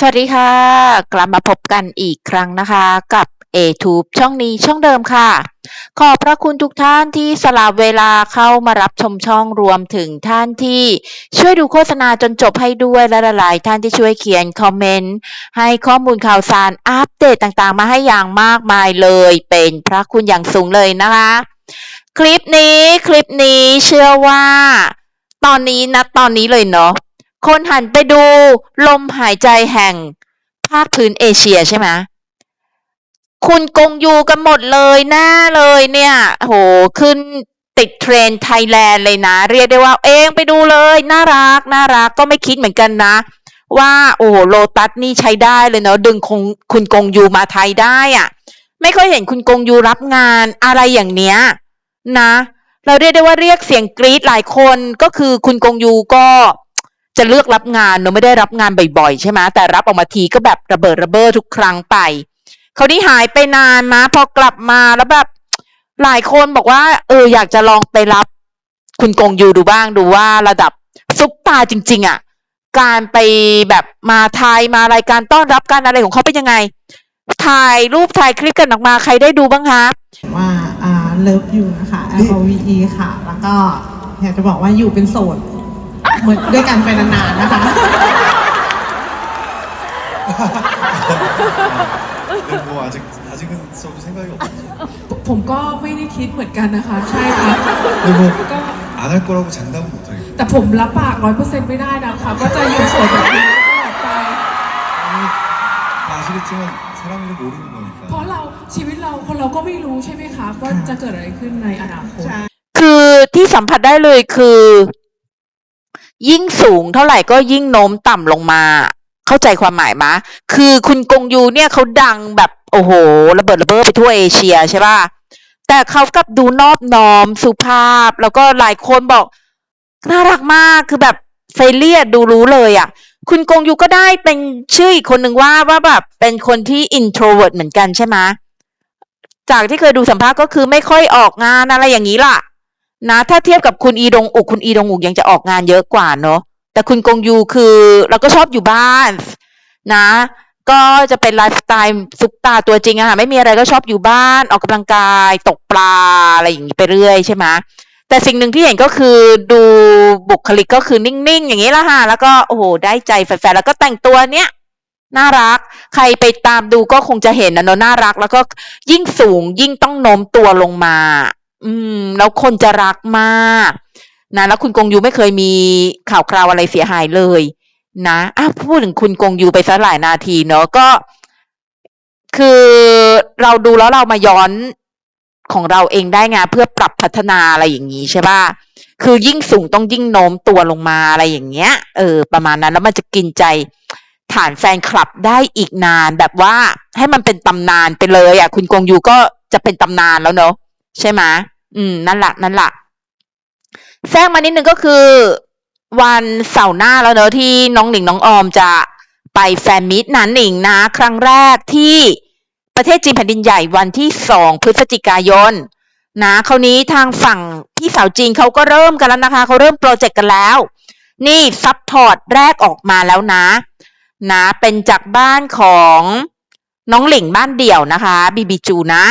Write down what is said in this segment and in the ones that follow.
สวัสดีค่ะ กลับมาพบกันอีกครั้งนะคะกับ A-Tube ช่องนี้ช่องเดิมค่ะ ขอบพระคุณทุกท่านที่สละเวลาเข้ามารับชมช่องรวมถึงท่านที่ช่วยดูโฆษณาจนจบให้ด้วยและหลายๆท่านที่ช่วยเขียนคอมเมนต์ให้ข้อมูลข่าวสารอัปเดตต่างๆ มาให้อย่างมากมายเลย เป็นพระคุณอย่างสูงเลยนะคะ คลิปนี้คลิปนี้เชื่อว่า ตอนนี้นะตอนนี้เลยเนาะ คนหันไปดูลมหายใจแห่งภาคพื้นเอเชียใช่ไหมคุณกงยูกันหมดเลยหน้าเลยเนี่ย โหขึ้นติดเทรนไทยแลนด์เลยนะ เรียกได้ว่าเองไปดูเลย น่ารัก น่ารักก็ไม่คิดเหมือนกันนะ ว่าโอ้โลตัสนี่ใช้ได้เลยเนาะดึงคงคุณกงยูมาไทยได้อะ่ะ ไม่ค่อยเห็นคุณกงยูรับงานอะไรอย่างเนี้ยนะ เราเรียกได้ว่าเรียกเสียงกรี๊ดหลายคนก็คือคุณกงยูก็ จะเลือกรับงานเนอะไม่ได้รับงานบ่อยๆ ใช่ไหมแต่รับออกมาทีก็แบบระเบิดระเบ้อทุกครั้งไปเขาวนี้หายไปนานนะพอกลับมาแล้วแบบหลายคนบอกว่า เอออยากจะลองไปรับ คุณกงยูดูบ้างดูว่าระดับซุปตาจริง ๆอะการไปแบบมาไทยมารายการต้อนรับการอะไรของเขาเป็นยังไง ถ่ายรูปถ่ายคลิปกันออกมาใครได้ดูบ้างคะว่าอ่าเลิฟยูนะคะ L O V E ค่ะ แล้วก็อยากจะบอกว่าอยู่เป็นโสด เหมือนด้วยกันไปนานๆนะคะ 네, 뭐 아직 아직은 써도 생각이 없어요. ผมก็ไม่ได้คิดเหมือนกันนะคะ ใช่ครับ 근데 뭐 ก็ 안 할 거라고 장담은 못하겠고 แต่ผมรับปากร้อยเปอร์เซ็นต์ไม่ได้นะคะว่าจะอยู่โสดแบบนี้ตลอดไป 다 아시겠지만 사람은 모르는 거니까 เพราะเราชีวิตเราคนเราก็ไม่รู้ใช่ไหมคะว่าจะเกิดอะไรขึ้นในอนาคต ใช่ คือที่สัมผัสได้เลยคือ ยิ่งสูงเท่าไหร่ก็ยิ่งโน้มต่ำลงมา เข้าใจความหมายมะ คือคุณกงยูเนี่ยเขาดังแบบโอ้โห ระเบิดระเบ้อไปทั่วเอเชียใช่ป่ะ แต่เขากลับดูนอบน้อมสุภาพ แล้วก็หลายคนบอกน่ารักมากคือแบบเฟรเลียดูรู้เลยอะ คุณกงยูก็ได้เป็นชื่ออีกคนหนึ่งว่าว่าแบบเป็นคนที่ introvert เหมือนกันใช่ไหมจากที่เคยดูสัมภาษณ์ก็คือไม่ค่อยออกงานอะไรอย่างนี้ล่ะ นะถ้าเทียบกับคุณอีดงอุกคุณอีดงอุกยังจะออกงานเยอะกว่าเนอะแต่คุณกงยูคือเราก็ชอบอยู่บ้านนะ ก็จะเป็นไลฟ์สไตล์ซุปตาตัวจริงอะค่ะไม่มีอะไรก็ชอบอยู่บ้านออกกำลังกายตกปลาอะไรอย่างนี้ไปเรื่อยใช่ไหมแต่สิ่งหนึ่งที่เห็นก็คือดูบุคลิกก็คือนิ่งๆอย่างนี้ละค่ะแล้วก็โอ้โหได้ใจแฟนๆแล้วก็แต่งตัวเนี้ยน่ารัก ใครไปตามดูก็คงจะเห็นนะเนอะน่ารัก แล้วก็ยิ่งสูงยิ่งต้องโน้มตัวลงมา อืม แล้วคนจะรักมากนะแล้วคุณกงยูไม่เคยมีข่าวคราวอะไรเสียหายเลย นะอะพูดถึงคุณกงยูไปซะหลายนาทีเนอะก็ คือเราดูแล้วเรามาย้อนของเราเองได้ไงเพื่อปรับพัฒนาอะไรอย่างนี้ใช่ป่ะคือยิ่งสูงต้องยิ่งโน้มตัวลงมาอะไรอย่างเงี้ย เออ ประมาณนั้นแล้วมันจะกินใจฐานแฟนคลับได้อีกนานแบบว่าให้มันเป็นตำนานไปเลยอะ คุณกงยูก็จะเป็นตำนานแล้วเนอะ ใช่ไหมอืม นั่นแหละนั่นแหละแทรกมานิดนึงก็คือ วันเสาร์หน้าแล้วเนอะที่น้องหนิงน้องออมจะไปแฟนมิตรนั้นหนิงนะ ครั้งแรกที่ประเทศจีนแผ่นดินใหญ่วันที่สองพฤศจิกายนนะคราวนี้ทางฝั่งพี่สาวจีนเขาก็เริ่มกันแล้วนะคะเขาเริ่มโปรเจกต์กันแล้ว นี่ซัพพอร์ตแรกออกมาแล้วนะ นะเป็นจากบ้านของน้องหลิงบ้านเดี่ยวนะคะบีบีจูนะ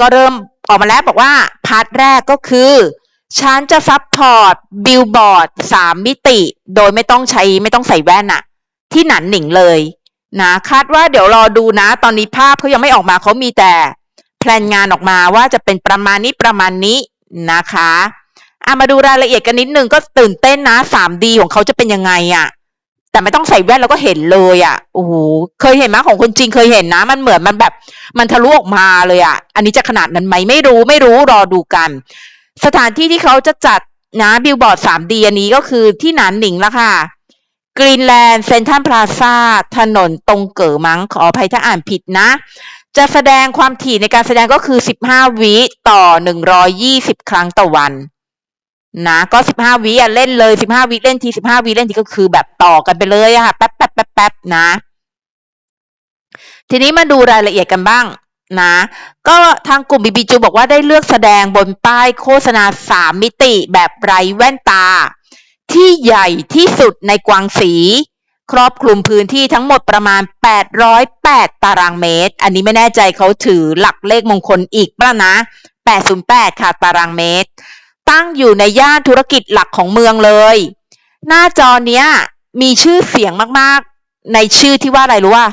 ก็เริ่มออกมาแล้วบอกว่า พาร์ทแรกก็คือ ฉันจะซัพพอร์ตบิลบอร์ดสามมิติ โดยไม่ต้องใช้ไม่ต้องใส่แว่นอะที่หนันหนิงเลยนะคาดว่าเดี๋ยวรอดูนะ ตอนนี้ภาพเขายังไม่ออกมาเขามีแต่ แพลนงานออกมาว่าจะเป็นประมาณนี้ประมาณนี้นะคะอะมาดูรายละเอียดกันนิดนึงก็ตื่นเต้นนะ 3D ของเขาจะเป็นยังไงอะ แต่ไม่ต้องใส่แว่นแล้วก็เห็นเลยอะโอ้โหเคยเห็นไหมของคนจริงเคยเห็นนะ มันเหมือนมันแบบมันทะลุออกมาเลยอะอันนี้จะขนาดนั้นไหมไม่รู้ไม่รู้รอดูกัน สถานที่ที่เขาจะจัดนะบิลบอร์ด 3D อันนี้ก็คือที่หนานหนิงละค่ะกรีนแลนด์เซนทันพลาซาถนนตรงเก๋อมังขออภัยถ้าอ่านผิดนะ จะแสดงความถี่ในการแสดงก็คือ 15 วิต่อ 120 ครั้งต่อวัน นะก็15วิอะเล่นเลย15วิเล่นที15วิเล่นทีก็คือแบบต่อกันไปเลยอะค่ะแป๊บแป๊บแป๊บแป๊บนะ ทีนี้มาดูรายละเอียดกันบ้างนะ ก็ทางกลุ่มบีบีจูบอกว่าได้เลือกแสดงบนป้ายโฆษณาสามมิติแบบไร้แว่นตา ที่ใหญ่ที่สุดในกวางสี ครอบคลุมพื้นที่ทั้งหมดประมาณ 808 ตารางเมตร อันนี้ไม่แน่ใจเขาถือหลักเลขมงคลอีกป่ะนะ 808 ค่ะตารางเมตร ตั้งอยู่ในย่านธุรกิจหลักของเมืองเลย หน้าจอเนี้ยมีชื่อเสียงมากๆ ในชื่อที่ว่าอะไรรู้ว่า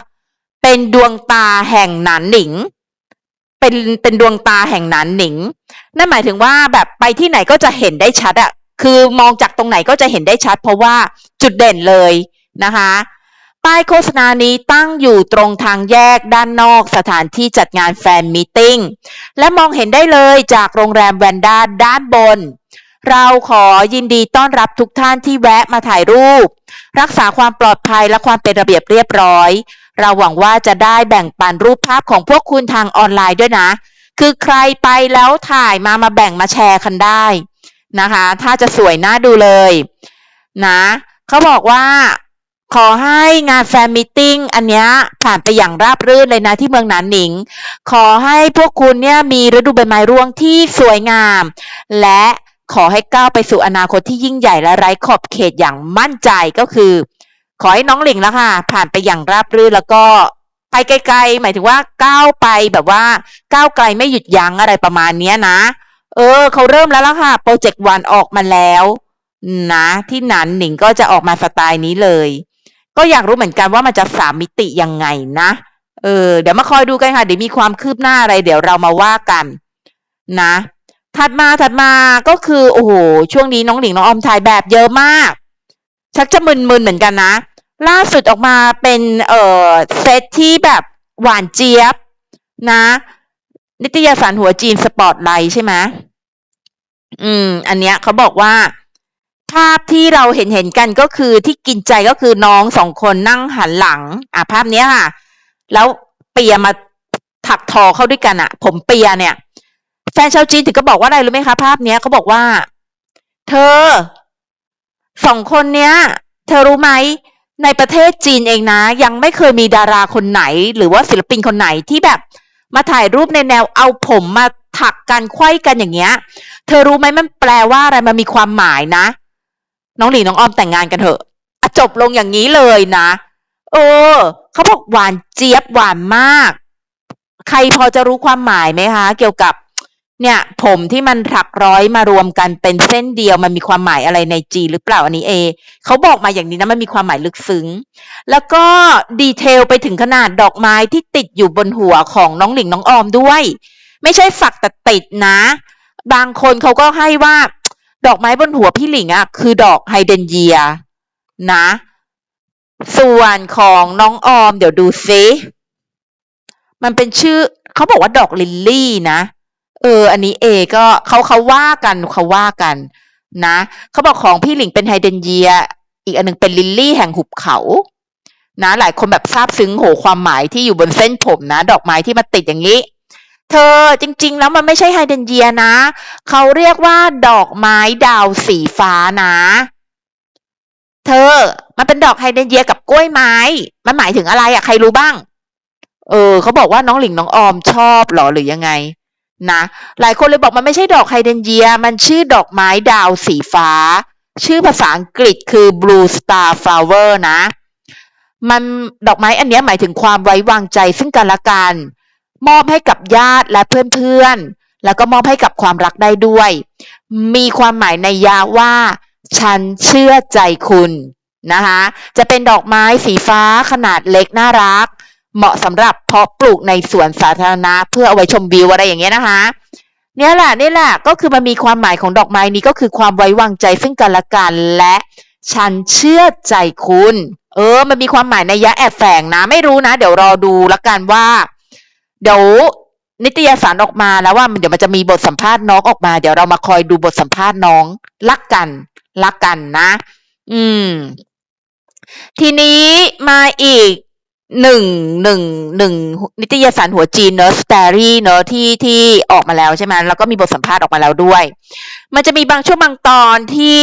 เป็นดวงตาแห่งหนานหนิง เป็นเป็นดวงตาแห่งหนานหนิง นั่นหมายถึงว่าแบบไปที่ไหนก็จะเห็นได้ชัดอะคือมองจากตรงไหนก็จะเห็นได้ชัด เพราะว่าจุดเด่นเลยนะคะ ป้ายโฆษณานี้ตั้งอยู่ตรงทางแยกด้านนอกสถานที่จัดงานแฟนมีตติ้ง และมองเห็นได้เลยจากโรงแรมแวนด้าด้านบน เราขอยินดีต้อนรับทุกท่านที่แวะมาถ่ายรูป รักษาความปลอดภัยและความเป็นระเบียบเรียบร้อย เราหวังว่าจะได้แบ่งปันรูปภาพของพวกคุณทางออนไลน์ด้วยนะ คือใครไปแล้วถ่ายมามาแบ่งมาแชร์กันได้นะคะ ถ้าจะสวยน่าดูเลยนะเขาบอกว่า ขอให้งานแฟนมิทติ้งอันนี้ผ่านไปอย่างราบรื่นเลยนะที่เมืองหนานหนิง ขอให้พวกคุณเนี่ยมีฤดูใบไม้ร่วงที่สวยงาม และขอให้ก้าวไปสู่อนาคตที่ยิ่งใหญ่และไร้ขอบเขตอย่างมั่นใจก็คือ ขอให้น้องหลิงแล้วค่ะ ผ่านไปอย่างราบรื่นแล้วก็ไปไกลๆ หมายถึงว่าก้าวไปแบบว่าก้าวไกลไม่หยุดยั้งอะไรประมาณเนี้ยนะ เออเขาเริ่มแล้วล่ะค่ะโปรเจกต์วันออกมาแล้ว นะ ที่หนานหนิงก็จะออกมาสไตล์นี้เลย ก็อยากรู้เหมือนกันว่ามันจะสามมิติยังไงนะ เออ เดี๋ยวมาคอยดูกันค่ะ เดี๋ยวมีความคืบหน้าอะไร เดี๋ยวเรามาว่ากัน นะ ถัดมาถัดมาก็คือ โอ้โห ช่วงนี้น้องหลิงน้องออมถ่ายแบบเยอะมาก ชักจะมึนๆเหมือนกันนะ ล่าสุดออกมาเป็นเอ่อเซตที่แบบหวานเจี๊ยบ นะ นิตยสารหัวจีนสปอร์ตไลท์ใช่ไหมอืม อันเนี้ยเขาบอกว่า ภาพที่เราเห็นเห็นกันก็คือที่กินใจก็คือน้องสองคนนั่งหันหลัง อะภาพเนี้ยค่ะ แล้วเปียมาถักทอเข้าด้วยกันอะผมเปียเนี่ย แฟนชาวจีนถึงก็บอกว่าอะไรรู้ไหมคะ ภาพเนี้ยเขาบอกว่า เธอสองคนเนี้ย เธอรู้ไหมในประเทศจีนเองนะ ยังไม่เคยมีดาราคนไหน หรือว่าศิลปินคนไหนที่แบบมาถ่ายรูปในแนวเอาผมมาถักกันไขว้กันอย่างเงี้ย เธอรู้ไหมมันแปลว่าอะไรมันมีความหมายนะ น้องหลีน้องออมแต่งงานกันเถอะอะจบลงอย่างนี้เลยนะ เออเขาบอกหวานเจี๊ยบหวานมาก ใครพอจะรู้ความหมายไหมคะ เกี่ยวกับ เนี่ย ผมที่มันถักร้อยมารวมกันเป็นเส้นเดียวมันมีความหมายอะไรในจีหรือเปล่าอันนี้เอเขาบอกมาอย่างนี้นะมันมีความหมายลึกซึ้ง แล้วก็ดีเทลไปถึงขนาดดอกไม้ที่ติดอยู่บนหัวของน้องหลิงน้องออมด้วย ไม่ใช่สักแต่ติดนะบางคนเขาก็ให้ว่า ดอกไม้บนหัวพี่หลิงอะคือดอกไฮเดนเยีย นะ ส่วนของน้องออม เดี๋ยวดูซิมันเป็นชื่อเขาบอกว่าดอกลิลลี่นะเออ อันนี้เอก็เขาเขาว่ากันเขาว่ากันนะเขาบอกของพี่หลิงเป็นไฮเดนเยีย อีกอันหนึงเป็นลิลลี่แห่งหุบเขา นะ หลายคนแบบซาบซึ้งโหความหมายที่อยู่บนเส้นผมนะ ดอกไม้ที่มาติดอย่างนี้ เธอจริงๆ แล้วมันไม่ใช่ไฮเดนเยียนะ เขาเรียกว่าดอกไม้ดาวสีฟ้านะ เธอ มันเป็นดอกไฮเดนเยียกับกล้วยไม้ มันหมายถึงอะไรอะใครรู้บ้าง เออ เขาบอกว่าน้องหลิงน้องออมชอบหรอหรือยังไง นะ หลายคนเลยบอกมันไม่ใช่ดอกไฮเดนเยีย มันชื่อดอกไม้ดาวสีฟ้า ชื่อภาษาอังกฤษคือ blue star flower นะ มันดอกไม้อันนี้หมายถึงความไว้วางใจซึ่งกันและกัน มอบให้กับญาติและเพื่อนๆ แล้วก็มอบให้กับความรักได้ด้วย มีความหมายในยาว่า ฉันเชื่อใจคุณนะคะจะเป็นดอกไม้สีฟ้าขนาดเล็กน่ารัก เหมาะสำหรับเพาะปลูกในสวนสาธารณะเพื่อเอาไว้ชมวิวอะไรอย่างเงี้ยนะคะเนี่ยแหละนี่แหละก็คือมันมีความหมายของดอกไม้นี้ก็คือความไว้วางใจซึ่งกันและกันและฉันเชื่อใจคุณ เออ มันมีความหมายในยะแอบแฝงนะ ไม่รู้นะ เดี๋ยวรอดูละกันว่า เดี๋ยวนิตยสารออกมาแล้วว่ามันเดี๋ยวมันจะมีบทสัมภาษณ์น้องออกมา เดี๋ยวเรามาคอยดูบทสัมภาษณ์น้องรักกันรักกันนะ อืม ทีนี้มาอีกหนึ่งหนึ่งหนึ่งนิตยสารหัวจีนเนอะสตอรี่เนอะที่ที่ออกมาแล้วใช่ไหมแล้วก็มีบทสัมภาษณ์ออกมาแล้วด้วย มันจะมีบางช่วงบางตอนที่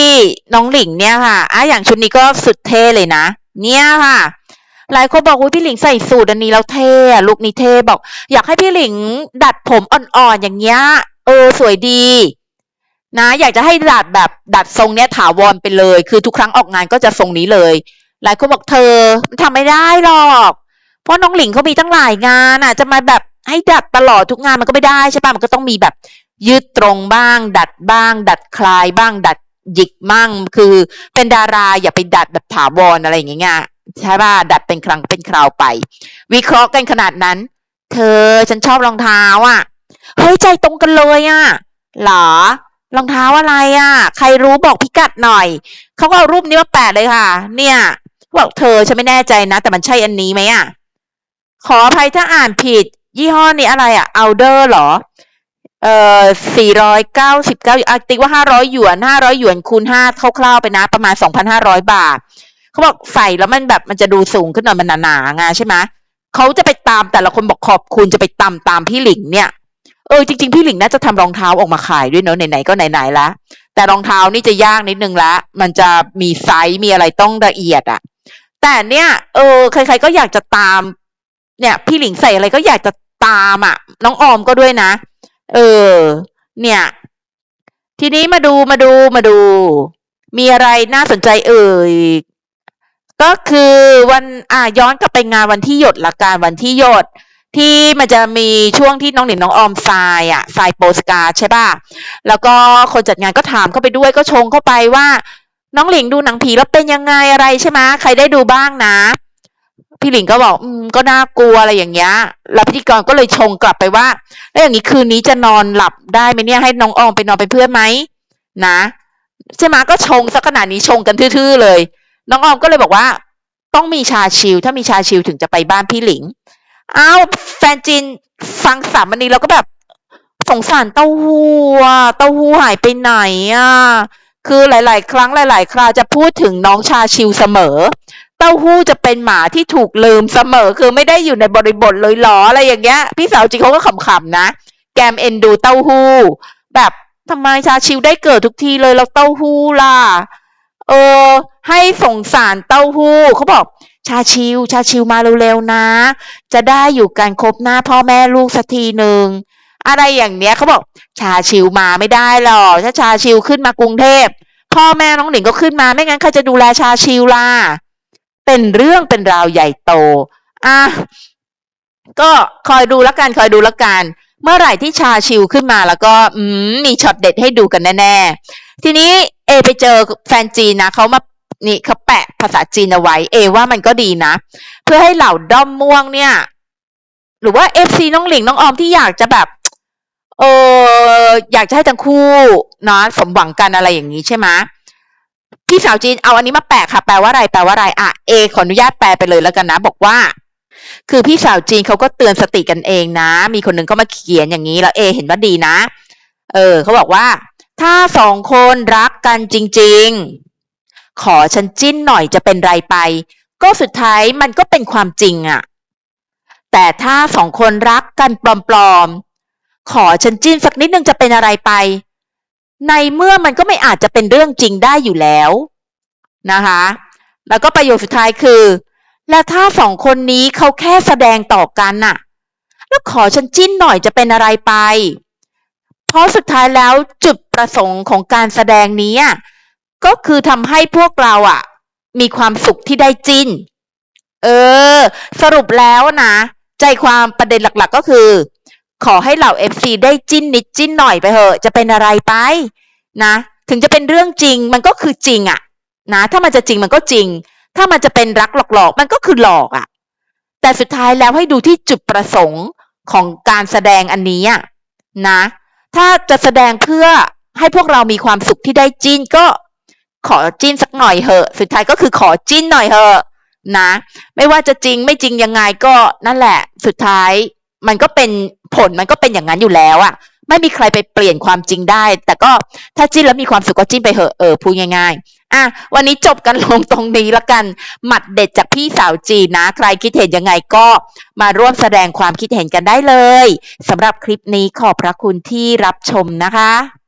น้องหลิงเนี่ยค่ะอะอย่างชุดนี้ก็สุดเท่เลยนะ เนี่ยค่ะ หลายคนบอกว่าพี่หลิงใส่สูทอันนี้แล้วเท่ลุคนี้เท่บอก อยากให้พี่หลิงดัดผมอ่อนๆอย่างเงี้ย เออ สวยดี นะ อยากจะให้ดัดแบบดัดทรงเนี้ยถาวรไปเลย คือทุกครั้งออกงานก็จะทรงนี้เลย หลายคนบอกเธอมันทำไม่ได้หรอกเพราะน้องหลิงเขามีตั้งหลายงานอะ จะมาแบบให้ดัดตลอดทุกงานมันก็ไม่ได้ใช่ปะมันก็ต้องมีแบบยืดตรงบ้าง ดัดบ้าง ดัดคลายบ้าง ดัดหยิกมั่ง คือเป็นดาราอย่าไปดัดแบบถาวรอะไรอย่างเงี้ย ใช่ป่ะดัดเป็นครั้งเป็นคราวไป วิเคราะห์กันขนาดนั้น เธอฉันชอบรองเท้าอะเฮ้ยใจตรงกันเลยอะหรอรองเท้าอะไรอะ ใครรู้บอกพิกัดหน่อยเขาก็เอารูปนี้มาแปะเลยค่ะ เนี่ยบอกเธอฉันไม่แน่ใจนะ แต่มันใช่อันนี้ไหมอะ ขออภัยถ้าอ่านผิด ยี่ห้อนี้อะไรอะเอาเดอร์หรอ เอ่อสี่ร้อยเก้าสิบเก้าติ๊กว่าห้าร้อยหยวนห้าร้อยหยวนคูณห้าคร่าวๆไปนะ ประมาณสองพันห้าร้อยบาท เขาบอกใส่แล้วมันแบบมันจะดูสูงขึ้นหน่อยมันหนาๆไงใช่ไหมเขาจะไปตามแต่ละคนบอกขอบคุณจะไปตามตามพี่หลิงเนี่ยเออจริงๆพี่หลิงน่าจะทำรองเท้าออกมาขายด้วยเนอะไหนๆก็ไหนๆละแต่รองเท้านี่จะยากนิดนึงละมันจะมีไซส์มีอะไรต้องละเอียดอะแต่เนี่ย เออใครๆก็อยากจะตาม เนี่ย พี่หลิงใส่อะไรก็อยากจะตามอะน้องออมก็ด้วยนะ เออ เนี่ย ทีนี้มาดูมาดูมาดู มีอะไรน่าสนใจเอ่ย ก็คือวันอ่าย้อนกลับไปงานวันที่หยดละกันวันที่หยด ที่มันจะมีช่วงที่น้องหนิงน้องออมทรายอะทรายโปสการ์ดใช่ป่ะแล้วก็คนจัดงานก็ถามเข้าไปด้วยก็ชงเข้าไปว่า น้องหลิงดูหนังผีแล้วเป็นยังไงอะไรใช่ไหมใครได้ดูบ้างนะพี่หลิงก็บอกอืมก็น่ากลัวอะไรอย่างเงี้ย แล้วพิธีกรก็เลยชงกลับไปว่า แล้วอย่างนี้คืนนี้จะนอนหลับได้ไหมเนี่ยให้น้องออมไปนอนเป็นเพื่อนไหมนะใช่ไหมก็ชงสักขนาดนี้ชงกันทื่อๆเลย น้องออมก็เลยบอกว่า ต้องมีชาชิลถ้ามีชาชิลถึงจะไปบ้านพี่หลิงอ้าวแฟนจีนฟังสามวันนี้เราก็แบบสงสารเต้าหู้เต้าหู้หายไปไหนอะคือหลาย ๆ ครั้งหลาย ๆ คราจะพูดถึงน้องชาชิวเสมอ เต้าหู้จะเป็นหมาที่ถูกลืมเสมอ คือไม่ได้อยู่ในบริบทเลยหรออะไรอย่างเงี้ย พี่สาวจริงเขาก็ขำๆนะ แกมเอ็นดูเต้าหู้ แบบทำไมชาชิวได้เกิดทุกทีเลยแล้วเต้าหู้ล่ะ ออ ให้ส่งสารเต้าหู้เขาบอก ชาชิว ชาชิวมาเร็วๆนะ จะได้อยู่กันครบหน้าพ่อแม่ลูกสักทีหนึ่งอะไรอย่างเนี้ยเขาบอก ชาชิวมาไม่ได้หรอกถ้าชาชิวขึ้นมากรุงเทพพ่อแม่น้องหนิงก็ขึ้นมาไม่งั้นใครจะดูแลชาชิวล่ะเป็นเรื่องเป็นราวใหญ่โตอะก็คอยดูล้วกันคอยดูล้วกัน เมื่อไหร่ที่ชาชิวขึ้นมาแล้วก็มมีช็อตเด็ดให้ดูกันแน่ ๆ ทีนี้เอไปเจอแฟนจีนนะเขามานี่เขาแปะภาษาจีนเอาไว้เอว่ามันก็ดีนะ เพื่อให้เหล่าด้อมม่วงเนี่ย หรือว่าเอฟซีน้องหลิงน้องออมที่อยากจะแบบเอออยากจะให้ทั้งคู่เนาะสมหวังกันอะไรอย่างนี้ใช่ไหมพี่สาวจีนเอาอันนี้มาแปะค่ะ แปลว่าอะไรแปลว่าอะไรอะเอขออนุญาตแปลไปเลยแล้วกันนะ บอกว่า คือพี่สาวจีนเขาก็เตือนสติกันเองนะ มีคนหนึ่งก็มาเขียนอย่างนี้แล้วเอ เห็นว่าดีนะ เออเขาบอกว่า ถ้าสองคนรักกันจริง ๆ ขอฉันจิ้นหน่อยจะเป็นไรไป ก็สุดท้ายมันก็เป็นความจริงอะแต่ถ้าสองคนรักกันปลอมๆขอฉันจิ้นสักนิดนึงจะเป็นอะไรไป ในเมื่อมันก็ไม่อาจจะเป็นเรื่องจริงได้อยู่แล้วนะคะ แล้วก็ประโยคสุดท้ายคือ และถ้าสองคนนี้เขาแค่แสดงต่อกันน่ะ แล้วขอฉันจิ้นหน่อยจะเป็นอะไรไป เพราะสุดท้ายแล้วจุดประสงค์ของการแสดงนี้ก็คือทำให้พวกเราอะ มีความสุขที่ได้จิ้น เออ สรุปแล้วนะ ใจความประเด็นหลักๆก็คือ ขอให้เหล่า FC ได้จิ้นนิดจิ้นหน่อยไปเถอะ จะเป็นอะไรไป นะ ถึงจะเป็นเรื่องจริงมันก็คือจริงอะ นะ ถ้ามันจะจริงมันก็จริง ถ้ามันจะเป็นรักหลอกๆ มันก็คือหลอกอะแต่สุดท้ายแล้วให้ดูที่จุดประสงค์ของการแสดงอันนี้นะ ถ้าจะแสดงเพื่อให้พวกเรามีความสุขที่ได้จิ้นก็ขอจิ้นสักหน่อยเหอะ สุดท้ายก็คือขอจิ้นหน่อยเหอะนะ ไม่ว่าจะจริงไม่จริงยังไงก็นั่นแหละ สุดท้ายมันก็เป็นผลมันก็เป็นอย่างนั้นอยู่แล้วอะไม่มีใครไปเปลี่ยนความจริงได้ แต่ก็ถ้าจิ้นแล้วมีความสุขก็จิ้นไปเหอะเออพูดง่าย อะวันนี้จบกันลงตรงนี้ละกัน หมัดเด็ดจากพี่สาวจีนนะ ใครคิดเห็นยังไงก็มาร่วมแสดงความคิดเห็นกันได้เลยสำหรับคลิปนี้ขอบพระคุณที่รับชมนะคะ